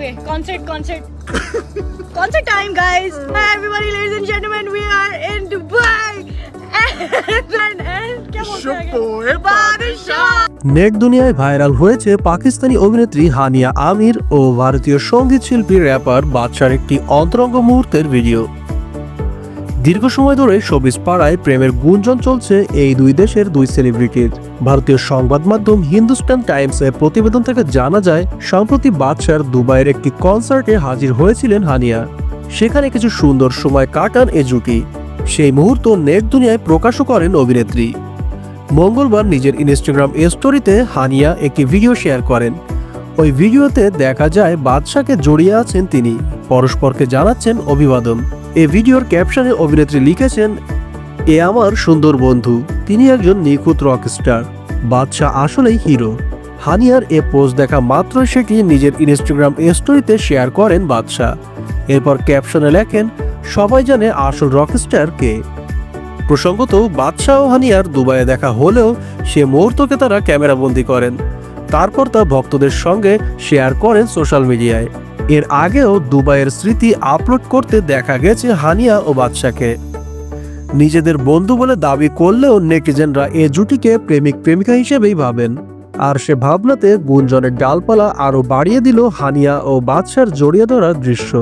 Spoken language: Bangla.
Okay, concert, concert. concert time, guys. Hi, everybody, ladies and gentlemen. We are in Dubai. Net দুনিয়ায় ভাইরাল হয়েছে পাকিস্তানি অভিনেত্রী হানিয়া আমির ও ভারতীয় সংগীত শিল্পী র্যাপার বাদশার একটি অন্তরঙ্গ মুহূর্তের ভিডিও দীর্ঘ সময় ধরে শোবিজ পাড়ায় প্রেমের গুঞ্জন চলছে এই দুই দেশের দুই সেলিব্রিটির ভারতীয় সংবাদ মাধ্যম হিন্দুস্তান টাইমসে প্রতিবেদন থেকে জানা যায়, সম্প্রতি বাদশার দুবাইয়ের একটি কনসার্টে হাজির হয়েছিলেন হানিয়া। সেখানে কিছু সুন্দর সময় কাটান এ জুটি সেই মুহূর্ত নেট দুনিয়ায় প্রকাশও করেন অভিনেত্রী। মঙ্গলবার নিজের ইনস্টাগ্রাম স্টোরিতে হানিয়া একটি ভিডিও শেয়ার করেন। ওই ভিডিওতে দেখা যায়, বাদশাকে জড়িয়ে আছেন তিনি। পরস্পরকে জানাচ্ছেন অভিবাদন। এ ভিডিওর ক্যাপশনে অভিনেত্রী লিখেছেন, এ আমার সুন্দর বন্ধু, তিনি একজন নিখুঁত রকস্টার বাদশাহ আসলেই হিরো। হানিয়ার এ পোস্ট দেখা মাত্রই সেটি নিজের ইনস্টাগ্রাম স্টোরিতে শেয়ার করেন বাদশাহ এরপর ক্যাপশনে লেখেন, সবাই জানে আসল রকস্টার কে। প্রসঙ্গত বাদশাহ ও হানিয়ার দুবাইয়ে দেখা হলেও সে মুহূর্তকে তারা ক্যামেরাবন্দি করেন। তারপর তা ভক্তদের সঙ্গে শেয়ার করেন সোশ্যাল মিডিয়ায়। এর আগেও দুবাইয়ের স্মৃতি আপলোড করতে দেখা গেছে হানিয়া ও বাদশাকে। নিজেদের বন্ধু বলে দাবি করলেও নেটিজেনরা এ জুটিকে প্রেমিক প্রেমিকা হিসেবেই ভাবেন। আর সে ভাবনাতে গুঞ্জনের ডালপালা আরও বাড়িয়ে দিল হানিয়া ও বাদশার জড়িয়ে ধরার দৃশ্য।